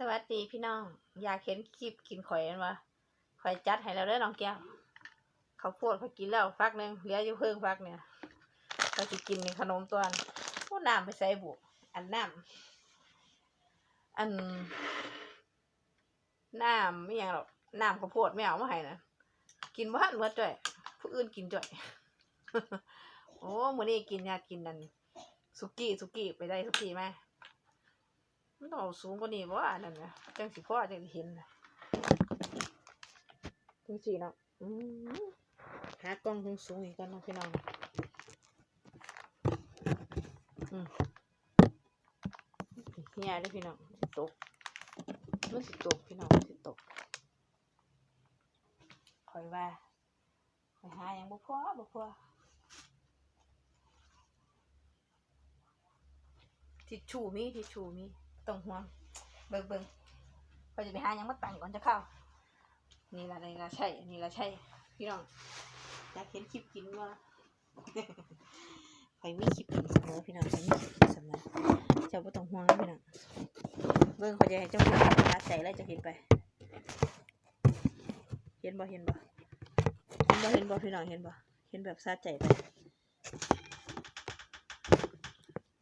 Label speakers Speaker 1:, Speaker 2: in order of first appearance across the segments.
Speaker 1: สวัสดีพี่น้อง อยากเห็นคลิปกินข่อยกันวะข่อยจัดให้แล้วเด้อน้องแก้วเขาวโพดเขากินแล้วฟักหนึ่งเหลืออยู่เพิ่งฟักเนี่ยเราจะกินเป็นขนมตัวนั้นพูน้ำไปใส่บุอันน้ำอันน้ำไม่ยังหรอกน้ำข้าวโพดไม่เอามาให้นะกินบ้านเมื่อจ่อยผู้อื่นกินจ่อยโอ้มื้อนี้กินอยากกินนั่นสุกี้สุกี้ไปได้สุกี้ไหม มันต้องเอาสูงกว่านี้บ่อันนั้นนะจังสิพ่อจังสิเห็นนะจังสิเนาะหากล้องสูงๆอีกก่อนเนาะพี่น้องเฮียเด้อพี่น้องสิตกมันสิตกพี่น้องสิตกคอยว่าคอยหาหยังบ่พอบ่พอทิชชู่มีทิชชู่มี ต้องห่วงเบิ่งเบิ่งพอจะไปหายังมาตั้งก่อนจะเข้า นี่ละนี่ละใช่นี่ละใช่พี่น้องอยากเห็นคลิปกินว่าใครมีคลิปกินเสมอพี่น้องใครมีคลิปกินเสมอเจ้าบ่ต้องห่วงพี่น้องเบิ่งเขาจะให้เจ้าเห็นรัดใจแล้วจะเห็นไป เห็นบ่เห็นบ่เห็นบ่เห็นบ่พี่น้องเห็นบ่เห็นแบบซาใจไป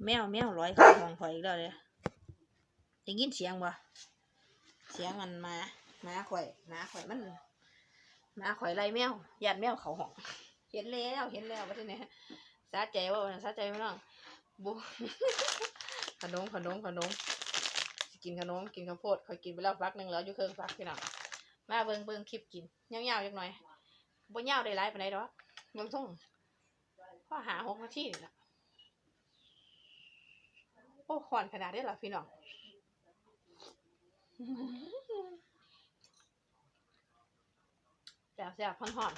Speaker 1: แมวแมวร้อยข้าห้องข่อยอีกแล้วเลย ได้ยินเสียงบ่เสียงมันมาหมาข่อยหมาข่อยมันหมาข่อยไล่แมวยัดแมวเขาห้อง เห็นแล้ว เห็นแล้วว่าที่ไหนสาใจว่าสาใจพี่น้องบุขนมขนมขนมกินขนมกินข้าวโพดข่อยกินไปแล้วฟักหนึ่งแล้วอยู่เครื่องฟักพี่น้องมาเบิ่งเบิ่งคลิปกินยาวๆจักหน่อยบ่ยาวได้หลายปานใดดอกเบิ่งทุ่งพอหาหกนาทีนี่ล่ะโอ้ขอนขนาดนี้หรอพี่น้อง แซ่บแซ่บห่อน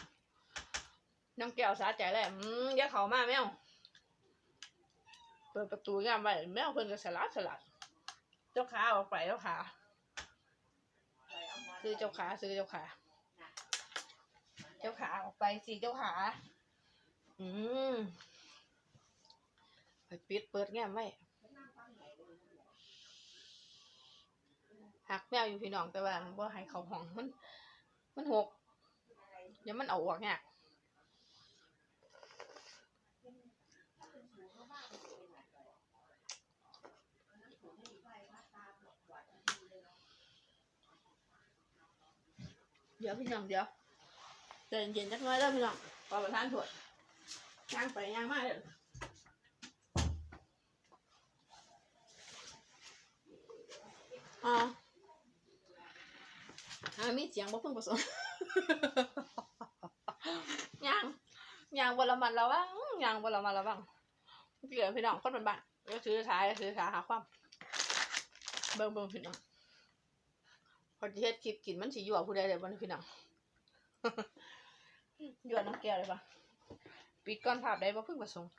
Speaker 1: น้องแก้วสาใจเลย อืมอย่าเข้ามาแมว เปิดประตูงามไว้แมวเพิ่นก็สลัดสลัด เจ้าขาออกไปเจ้าขาซื้อเจ้าขาซื้อเจ้าขา เจ้าขาออกไปสิเจ้าขา อืมไปปิดเปิดแง้มไว้ หักแมวอยู่พี่น้องแต่ว่าบ่ให้เขาห้องมัน มันหกเดี๋ยวมันเอาออกเนี่ยเดี๋ยวพี่น้องเดี๋ยวใจเย็นจักหน้อยแล้วพี่น้องพอประทานถวดย่างไปย่างมาเลยอ่า อ่ามีเสียงบ่เพิ่งผสมย่างย่างบละมันแล้วว่างย่างบละมันแล้วว่างเกี่ยวพี่น้องคนบ้านๆก็ซื้อสายซื้อสาหาความเบิ่งเบิ่งพี่น้องพอที่เฮ็ดคลิปกินมันสิยั่วผู้ใดเลยบ่นี่พี่น้องยั่วน้องแก้วเลยปะปิดก่อนภาพได้บ่เพิ่งประสงค์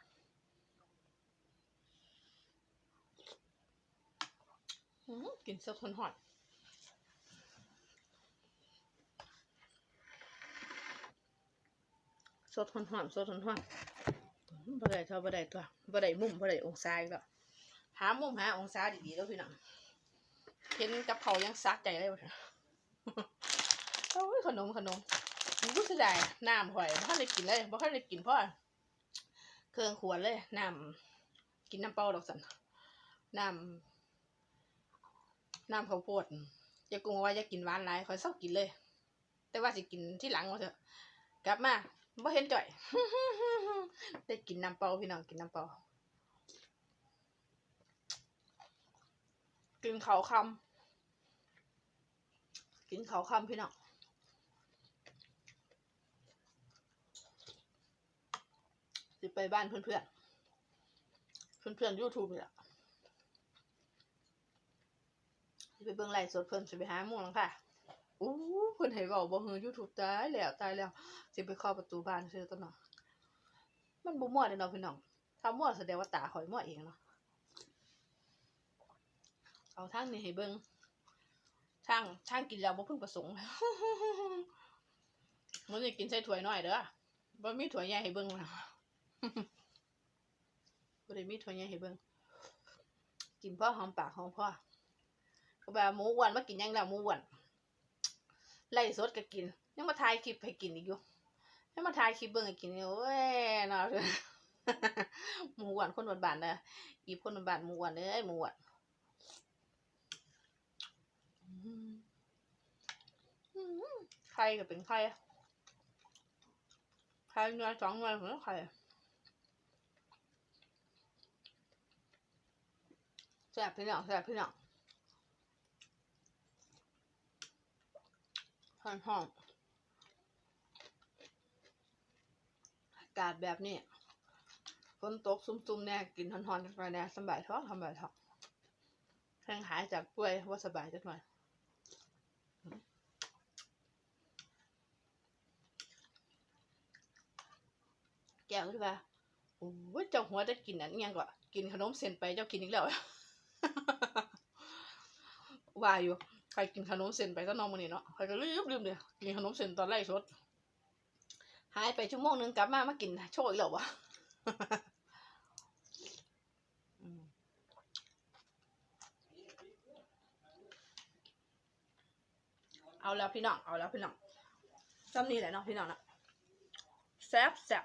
Speaker 1: อื้อหือกินสดทนหอด สดหอนๆสดหอนๆบ่ได้เท่าบ่ได้ตัวบ่ได้มุมบ่ได้องศาอีกแล้วหามุมหาองศาดีๆแล้วพี่น้องเห็นกับเขายังซักใจเลยว่ะโอ้ยขนมขนมรู้สึกได้น้ำข่อยบ่ทันได้กินเลยบ่ทันได้กินเพราะเครื่องขวดเลยน้ำกินน้ำเปล่าดอกสันน้ำน้ำข้าวโพดอย่ากลัวว่าจะกินหวานหลายข่อยเศร้ากินเลย แต่ว่าสิกินที่หลังว่าเถอะกลับมา บ่เห็นจ่อย ได้กินน้ำเปล่าพี่น้องกินน้ำเปล่ากินเขาวคำกินเขาวคำพี่น้องสิไปบ้านเพื่อนเพื่อนเพื่อนเพื่อนยูทูบนี่แหละสิไปเบิ่งไลฟ์สดเพิ่นสิไปหาหมู่หลังค่ะ อู้เพิ่นให้เว้าบ่ฮือ YouTube ตายแล้วตายแล้ว สิไปเคาะประตูบ้านซื้อต้นเนาะมันบ่มั่วเด้เนาะพี่น้อง ถ้ามั่วแสดงว่าตาข่อยมั่วเองเนาะเอาทางนี้ให้เบิ่งทางทางกินแล้วบ่พึงประสงค์มันจะกินใส่ถ้วยน้อยเด้อบ่มีถ้วยใหญ่ให้เบิ่งนะบ่ได้มีถ้วยใหญ่ให้เบิ่งกินพอหอมปากหอมคอแบบหมูอ้วนมากินยังแล้วหมูอ้วน ไล่สดก็กิน ยังมาถ่ายคลิปให้กินอีกอยู่ยังมาถ่ายคลิปเบิ่งให้กินอยู่โอ้ยนาะหมูอ้วนคนบ้านๆเด้ออีคนบ้านๆหมูอ้วนเอ้ยหมูอ้วนอืมอืมไข่ก็เป็นไข่ไข่เนื้อสองเนื้อเหมือนไข่แซ่บพี่น้องแซ่บพี่น้อง องห้องอากาศแบบนี้ฝนตกซุ่มๆแน่กินฮอนๆกันไปแน่สบายท้องสบายท้องแห้งหายจากป่วยว่าสบายจักหน่อยแก้วที่ว่าโอ้ยเจ้าหัวจะกินอันนี้ยังก็กินขนมเส้นไปเจ้ากินอีกแล้วว่าอยู่ ใครกินขนมเส้นไปก็นอนมื้อนี้เนาะใครก็ลืมลืมเลยกินขนมเส้นตอนไล่สดหายไปชั่วโมงนึงกลับมามากินโชว์อีกแล้ววะเอาแล้วพี่น้อง เอาแล้วพี่น้องจำนี่แหละเนาะพี่น้องนะแซ่บแซ่บ